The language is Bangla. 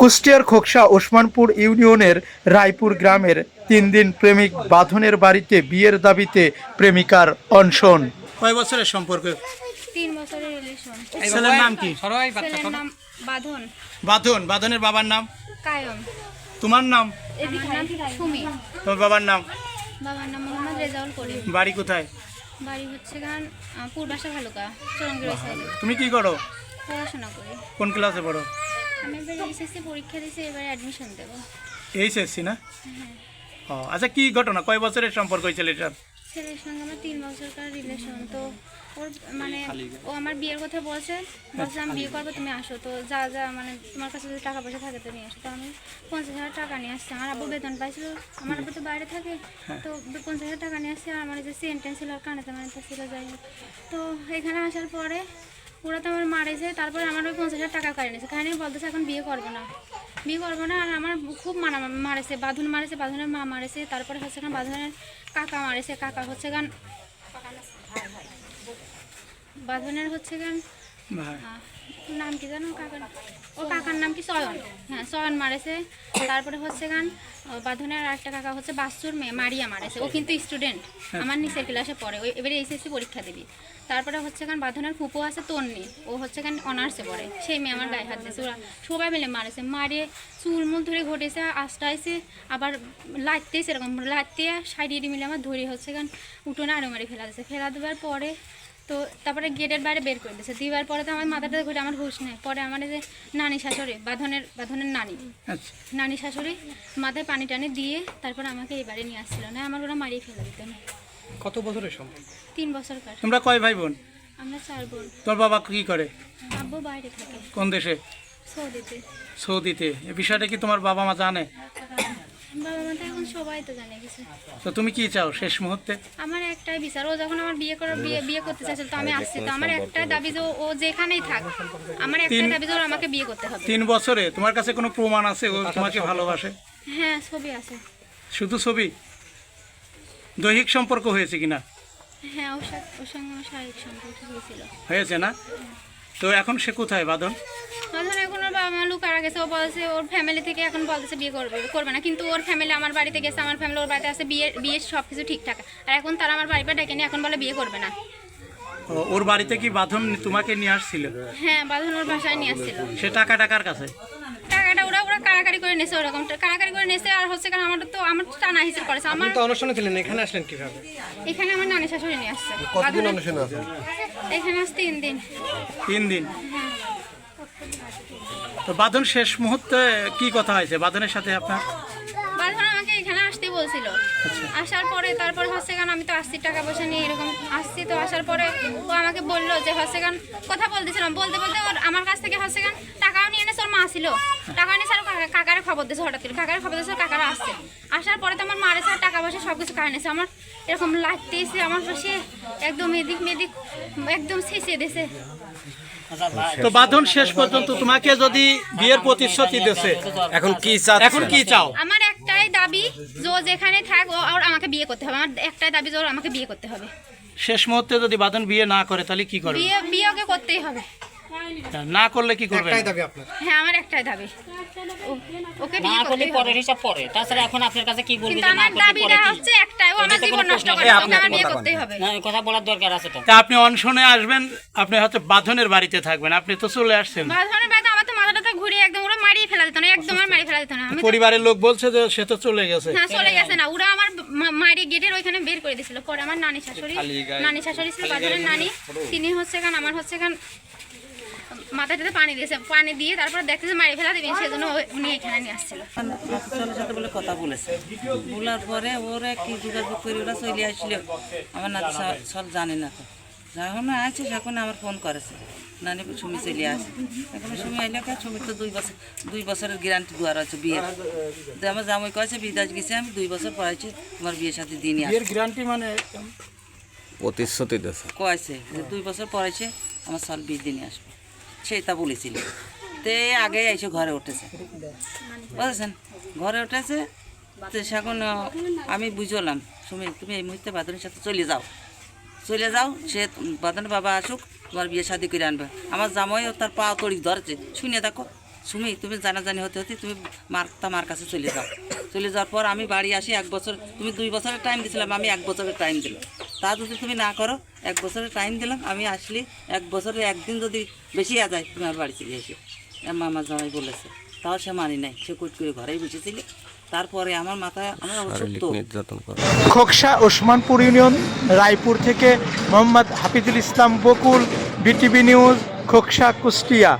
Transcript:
কুষ্টিয়ার খোকসা ওসমানপুর ইউনিয়নের রায়পুর গ্রামের তিন দিন প্রেমিক বাঁধনের বাড়িতে বিয়ের দাবিতে প্রেমিকার অনশন। কয় বছরের সম্পর্ক? তিন বছরের রিলেশন ছেলের নাম কি? ছেলের নাম বাঁধন। বাঁধন? বাঁধনের বাবার নাম? কায়ম তোমার নাম? সুমি। তোমার বাবার নাম? বাবার নাম মোহাম্মদ রেজাউল করিম। বাড়ি কোথায়? বাড়ি হচ্ছে গান পূর্বাশা ভালুকা চরঙ্গির তুমি কি করো? পড়াশোনা করি। কোন ক্লাসে পড়ো? আমি এবার এসএসসি পরীক্ষা দিয়েছি এবারে অ্যাডমিশন দেবো। এইচএসসি না? হ্যাঁ। ও আচ্ছা কি ঘটনা? কয় বছরের সম্পর্ক হয়েছিল এটার ছেলের সঙ্গে আমার তিন বছরকার রিলেশন তো ওর মানে ও আমার বিয়ের কথা বলছে বলছে আমি বিয়ে করব তুমি আসো। তো যা যা মানে তোমার কাছে যদি টাকা পয়সা থাকে তো নিয়ে আসো। তো আমি পঞ্চাশ হাজার টাকা নিয়ে আসছি। আমার আব্বু বেতন পাইছিল আমার আব্বু তো বাইরে থাকে তো পঞ্চাশ হাজার টাকা নিয়ে আসছি। আর আমার যে সেন্টেন্স ছিল আর কানেতে মানে ছিল যাই তো এখানে আসার পরে ওরা তো আমার মারেছে তারপরে আমার ওই পঞ্চাশ হাজার টাকা কাটে নিয়েছে নিয়ে বলতেছে, এখন বিয়ে করব না। বিয়ে করব না, আর আমার খুব মানা মারেছে, বাঁধন মারেছে, বাঁধনের মা মারেছে, তারপরে হচ্ছে গান বাঁধনের কাকা মারেছে, কাকা হচ্ছে গান বাঁধনের হচ্ছে গান নাম কি জানো? কাকার ও কাকার নাম কি? সয়ন হ্যাঁ সয়ন মারেছে। তারপরে হচ্ছে গান বাঁধনের আর একটা কাকা হচ্ছে বাস্তুর মেয়ে মারিয়া মারেছে। ও কিন্তু স্টুডেন্ট আমার নিচের ক্লাসে পড়ে। ওই এবারে এইচএসসি পরীক্ষা দিবি। তারপরে হচ্ছে গান বাঁধনের ফুপু আছে তন্নি ও হচ্ছে গান অনার্সে পড়ে। সেই মেয়ে আমার গায়ে হাত দিয়েছে। ওরা সবাই মিলে মারেছে। মারিয়ে চুলমুল ধরে ঘটেছে আস্তাইছে আবার লাগতেছে এরকম। লাগতে সাইডে মিলে আমার ধরে হচ্ছে গান উঠোনে আরও মারি ফেলা দিয়েছে। ফেলা দেওয়ার পরে তো তারপরে গেটের বাইরে বের করে দিয়েছে দিবার পরে তো আমার মাথাটা ঘুরে আমার হুশ নেই। পরে আমার যে নানি শাশুড়ি বাঁধনের বাঁধনের নানি। আচ্ছা। নানি শাশুড়ি মাথায় পানি টানি দিয়ে তারপর আমাকে এই বাড়ি নিয়ে আসছিল। না আমার ওরা মারিয়ে ফেলে দিত। না কত বছরের সময় তিন বছরকার তোমরা কয় ভাই বোন? আমরা চার বোন। তোর বাবা কি করে? আব্বু বাইরে থাকে। কোন দেশে? সৌদিতে। সৌদিতে। এই বিষয়টা কি তোমার বাবা মা জানে? বাবা তো এখন সবাই তো জানে কিছু। তো তুমি কি চাও শেষ মুহূর্তে? আমার একটাই বিচার ও যখন আমার বিয়ে করে বিয়ে বিয়ে করতে চাইছিল তো আমি আসছি তো আমার একটাই দাবি যে ও- যেখানেই থাক আমার একটাই দাবি যে ওর আমাকে বিয়ে করতে হবে। তিন বছরে তোমার কাছে কোনো প্রমাণ আছে ও তোমাকে ভালোবাসে? হ্যাঁ ছবি আছে। শুধু ছবি? দৈহিক সম্পর্ক হয়েছে কিনা? হ্যাঁ ওর সাথে ওর সঙ্গে আমার শারীরিক সম্পর্ক হয়েছিল। হয়েছে না? তো এখন সে কোথায় বাদন বাদন এখন ওর বাবা মা লুকারা গেছে ও বলছে ওর ফ্যামিলি থেকে এখন বলছে বিয়ে করবে করবে না। কিন্তু ওর ফ্যামিলি আমার বাড়িতে গেছে আমার ফ্যামিলি ওর বাড়িতে আছে বিয়ে বিয়ে সব কিছু ঠিকঠাক। আর এখন তারা আমার বাড়িতে ডেকে নিয়ে এখন বলে বিয়ে করবে না। ও, ওর বাড়িতে কি বাঁধন তোমাকে নিয়ে আসছিল? হ্যাঁ বাঁধন ওর বাসায় নিয়ে আসছিল। সে টাকা টাকার কাছে? কারাকারি করে নেছে ওরকম। কারাকারি করে নেছে আর হচ্ছে কারণ আমার তো আমার টানা হিসেবে করেছে। আমার তো অনুষ্ঠানে ছিলেন এখানে আসলেন কীভাবে? এখানে আমার নানি শাশুড়ি নিয়ে আসছে। কতদিন বাঁধনের- অনুষ্ঠানে আছেন? এখানে আসছে তিন দিন। তিন দিন? তো বাঁধন শেষ মুহূর্তে কি কথা হয়েছে? বাঁধনের সাথে আপনার? বলছিল। আসার পরে তারপর হচ্ছে গান আমি তো আসছি টাকা পয়সা নিয়ে এরকম আসছি। তো আসার পরে ও আমাকে বলল যে হচ্ছে গান কথা বলতেছিলাম বলতে বলতে ওর আমার কাছ থেকে হচ্ছে গান টাকাও নিয়ে এনেছে ওর মা ছিল। টাকা আর কাকা- কাকারে খবর দিয়েছে হঠাৎ করে। কাকারে খবর দিয়েছে কাকারা আসছে। আসার পরে তো আমার মারে স্যার টাকা পয়সা সব কিছু কাহিনী আমার এরকম লাগতেছে আমার পাশে একদম এদিক মেদিক একদম শেষে দিয়েছে। তো বাঁধন শেষ পর্যন্ত তোমাকে যদি বিয়ের প্রতিশ্রুতি দিয়েছে এখন কি চাচ্ছেন? এখন কি চাও? আমার একটাই দাবি যে যেখানে থাক ও আর আমাকে বিয়ে করতে হবে। আমার একটাই দাবি যে ওর আমাকে বিয়ে করতে হবে। শেষ মুহূর্তে যদি বাঁধন বিয়ে না করে তাহলে কি করবে? বিয়ে বিয়ে ওকে করতেই হবে। না করলে কি করবে? একটাই দাবি আপনার। হ্যাঁ আমার একটাই দাবি। ওকে না বিয়ে করলে পরের হিসাব পরে। তাছাড়া এখন আপনার কাছে কি বলবি যে না করলে পরে দাবিটা কি? হচ্ছে একটাই ও আমার জীবন নষ্ট করে। ওকে আমার বিয়ে করতেই হবে। না এই কথা বলার দরকার আছে তো। আপনি অনশনে আসবেন আপনি হয়তো বাঁধনের বাড়িতে থাকবেন আপনি তো চলে আসছেন। বাঁধনের বাড়িতে আমার তো মাথাটা ঘুরে একদম ওরা মারিয়ে ফেলা দিত না একদম আর মারিয়ে ফেলা দিত না। আমি পরিবারের লোক বলছে যে সে তো চলে গেছে। হ্যাঁ চলে গেছে না। ওরা আমার মা- মারিয়ে গেটের ওইখানে বের করে দিয়েছিল পরে আমার নানি শাশুড়ি নানি শাশুড়ি ছিল বাজারের নানি। তিনি হচ্ছে গান আমার হচ্ছে গান মাথাটাতে পানি দিয়েছে। পানি দিয়ে তারপরে দেখতেছে মারি ফেলা দিবেন সেজন্য উনি এখানে নিয়ে আসছিল। চলের সাথে বলে কথা বলেছে। বলার পরে ওরা কি যোগাযোগ করে ওরা চলে আসছিল আমার নাতি সব জানে না তো। যখন আছে এখন আমার ফোন করেছে। নানি সুমি চলে আসে এখন সুমি আইলে কে সুমি তো দুই বছর দুই বছরের গ্যারান্টি দুয়ার আছে বিয়ের। তো আমার জামাই কয়েছে বিদাজ গেছে আমি দুই বছর পড়াইছি তোমার বিয়ের সাথে দিনই আসে গ্যারান্টি মানে? প্রতিশ্রুতি দিয়েছে। কয়েছে যে দুই বছর পড়াইছে আমার সল বিয়ে দিনে আসবে। সেটা বলেছিল। তে আগে এসে ঘরে উঠেছে। বুঝেছেন? ঘরে উঠেছে তো সেখন আমি বুঝলাম সুমি তুমি এই মুহূর্তে বাদনের সাথে চলে যাও। চলে যাও, সে বাদনের বাবা আসুক, তোমার বিয়ে শাদি করে আনবে। আমার জামাইও তার পা তড়ি ধরেছে। শুনে দেখো, সুমি, তুমি জানাজানি হতে হতে তুমি মার, তা মার কাছে চলে যাও। চলে যাওয়ার পর আমি বাড়ি আসি এক বছর, তুমি দুই বছরের টাইম দিয়েছিলাম আমি এক বছরের টাইম দিলাম। তা যদি তুমি না করো, এক বছরের টাইম দিলাম, আমি আসলি এক বছরে একদিন যদি বেশি আ যায় তুমি আমার বাড়ি চলে এসে। মামা জামাই বলেছে, তাও সে মানি নাই, সে কুট করে ঘরেই বসেছিল। তারপরে আমার মাথায় আমার খোকসা ওসমানপুর ইউনিয়ন রায়পুর থেকে মোহাম্মদ হাফিজুল ইসলাম বকুল বিটিভি নিউজ খোকসা কুষ্টিয়া।